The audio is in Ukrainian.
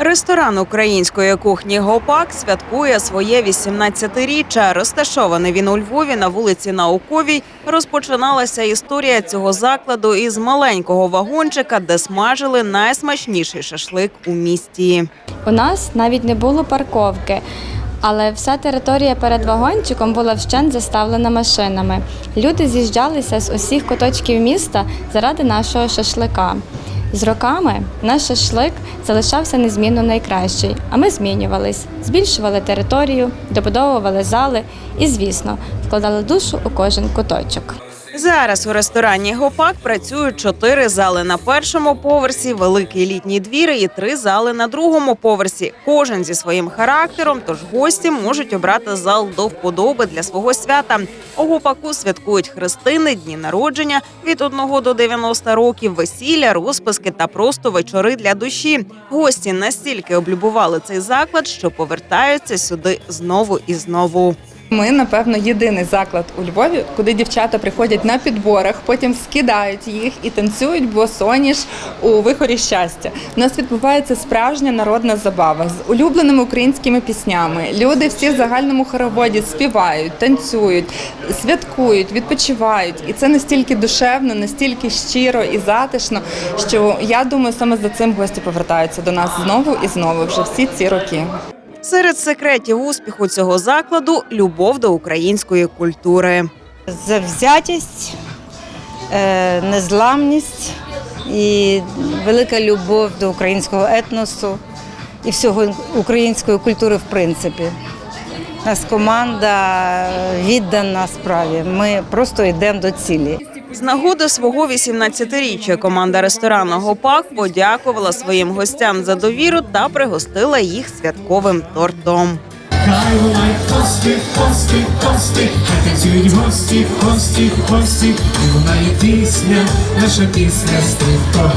Ресторан української кухні Гопак святкує своє 18-річчя. Розташований він у Львові на вулиці Науковій. Розпочиналася історія цього закладу із маленького вагончика, де смажили найсмачніший шашлик у місті. У нас навіть не було парковки, але вся територія перед вагончиком була вщент заставлена машинами. Люди з'їжджалися з усіх куточків міста заради нашого шашлика. З роками наш шашлик залишався незмінно найкращий, а ми змінювались, збільшували територію, добудовували зали і, звісно, вкладали душу у кожен куточок. Зараз у ресторані Гопак працюють чотири зали на першому поверсі, великий літній двір і три зали на другому поверсі. Кожен зі своїм характером, тож гості можуть обрати зал до вподоби для свого свята. У Гопаку святкують хрестини, дні народження від 1 до 90 років, весілля, розписки та просто вечори для душі. Гості настільки облюбували цей заклад, що повертаються сюди знову і знову. Ми, напевно, єдиний заклад у Львові, куди дівчата приходять на підборах, потім скидають їх і танцюють босоніж у вихорі щастя. У нас відбувається справжня народна забава з улюбленими українськими піснями. Люди всі в загальному хороводі співають, танцюють, святкують, відпочивають. І це настільки душевно, настільки щиро і затишно, що я думаю, саме за цим гості повертаються до нас знову і знову вже всі ці роки. Серед секретів успіху цього закладу любов до української культури. завзятість, е, незламність і велика любов до українського етносу і всього української культури в принципі. Нас команда віддана справі. Ми просто йдемо до цілі. З нагоди свого 18-річчя команда ресторану Гопак подякувала своїм гостям за довіру та пригостила їх святковим тортом. Наша пісня, стрімко.